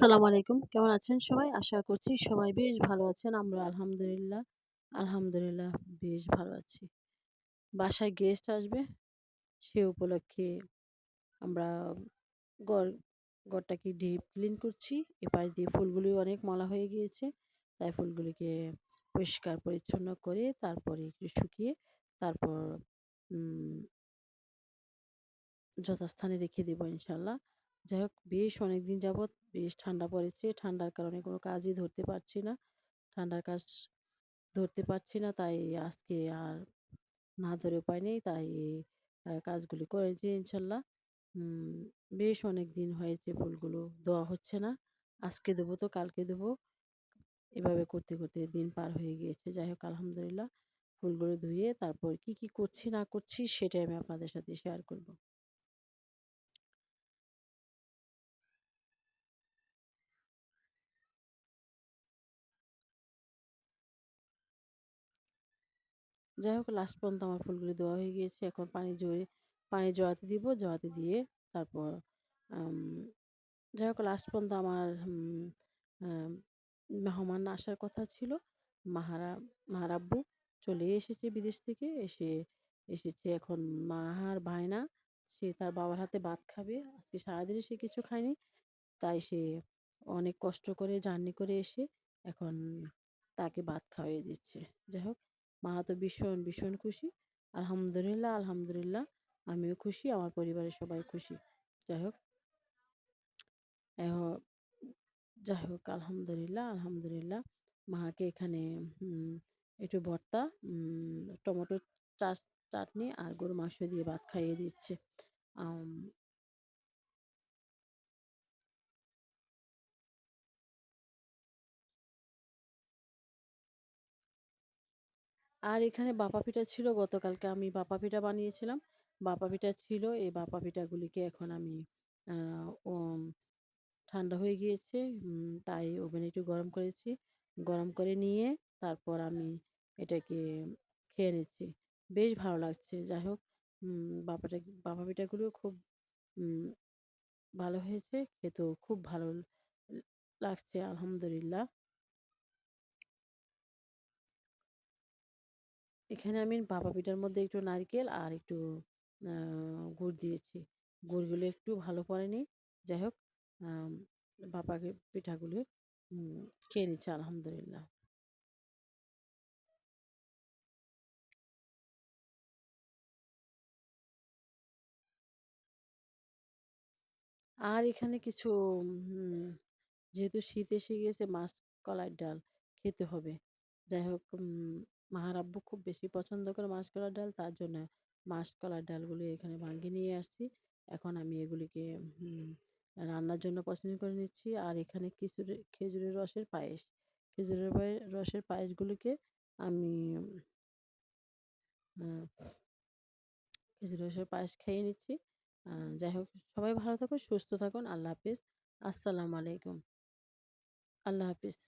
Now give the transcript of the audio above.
আসসালামু আলাইকুম। কেমন আছেন সবাই? আশা করছি সবাই বেশ ভালো আছেন। আমরা আলহামদুলিল্লাহ, আলহামদুলিল্লাহ বেশ ভালো আছি। বাসায় গেস্ট আসবে, সে উপলক্ষে আমরা ঘর ঘরটাকে ডিপ ক্লিন করছি। এপাশ দিয়ে ফুলগুলি অনেক ময়লা হয়ে গিয়েছে। তাই ফুলগুলিকে পরিষ্কার পরিচ্ছন্ন করে তারপরে একটু শুকিয়ে তারপর যথাস্থানে রেখে দেব ইনশাআল্লাহ। যাই হোক বেশ অনেকদিন যাবৎ বেশ ঠান্ডা পড়েছে। ঠান্ডার কারণে কোনো কাজই ধরতে পারছি না। ঠান্ডার কাজ ধরতে পারছি না তাই আজকে আর না ধরে উপায় নেই তাই কাজগুলি করেছি ইনশাল্লাহ। বেশ অনেক দিন হয়েছে ফুলগুলো দেওয়া হচ্ছে না। আজকে দেবো তো কালকে দেবো। এভাবে করতে, করতে দিন পার হয়ে গিয়েছে। যাই হোক আলহামদুলিল্লাহ ফুলগুলো ধুয়ে তারপর কি, কি করছি না করছি সেটাই আমি আপনাদের সাথে শেয়ার করব। যাই হোক লাস্ট পর্যন্ত আমার ফুলগুলি দেওয়া হয়ে গিয়েছে। এখন পানি জড়িয়ে পানি জড়াতে দিব। জড়াতে দিয়ে তারপর যাই হোক লাস্ট পর্যন্ত আমার মেহমান আসার কথা ছিল। মাহারা, মাহার আব্বু চলে এসেছে বিদেশ থেকে। এসে এসেছে এখন মাহার বায়না। সে তার বাবার হাতে ভাত খাবে। আজকে সারাদিনে সে কিছু খায়নি। তাই সে অনেক কষ্ট করে, জার্নি করে এসে এখন তাকে ভাত খাওয়িয়ে দিচ্ছে। যাই হোক মা তো ভীষণ, ভীষণ খুশি। আলহামদুলিল্লাহ, আলহামদুলিল্লাহ আমিও খুশি, আমার পরিবারের সবাই খুশি। যাই হোক যাই হোক আলহামদুলিল্লাহ, আলহামদুলিল্লাহ মাকে এখানে একটু ভর্তা, চাস চাটনি আর গরু মাংস দিয়ে ভাত খাইয়ে দিচ্ছে। আর এখানে বাপা পিঠা ছিল গতকালকে আমি বাপা পিঠা বানিয়েছিলাম। বাপা পিঠা ছিল, এই বাপা পিঠাগুলিকে এখন আমি ঠান্ডা হয়ে গিয়েছে তাই ওভেনে একটু গরম করেছি। গরম করে নিয়ে তারপর আমি এটাকে খেয়ে নিচ্ছি। বেশ ভালো লাগছে। যাই হোক বাপাটা, বাপা পিঠাগুলো খুব ভালো হয়েছে। খেতেও খুব ভালো লাগছে, আলহামদুলিল্লাহ। এখানে আমি ভাপা পিঠার মধ্যে একটু নারকেল আর একটু গুড় দিয়েছি। গুড়গুলো একটু ভালো পড়েনি। যাই হোক ভাপা পিঠাগুলো খেয়ে নিচ্ছে আলহামদুলিল্লাহ। আর এখানে কিছু যেহেতু শীত এসে গিয়েছে, মাছ কলাইয়ের ডাল খেতে হবে। যাই হোক মাহার আব্বু খুব বেশি পছন্দ করে মাসকলাইর ডাল তার জন্য মাসকলাইর ডালগুলি এখানে ভাঙ্গি নিয়ে আসছি। এখন আমি এগুলিকে রান্নার জন্য পছন্দ করে নিচ্ছি। আর এখানে কিছুরে খেজুরের রসের পায়েস। খেজুরের রসের পায়েসগুলিকে আমি খেজুরের রসের পায়েস খেয়ে নিচ্ছি। যাই হোক সবাই ভালো থাকুন, সুস্থ থাকুন। আল্লাহ হাফিজ। আসসালামু আলাইকুম। আল্লাহ হাফিজ।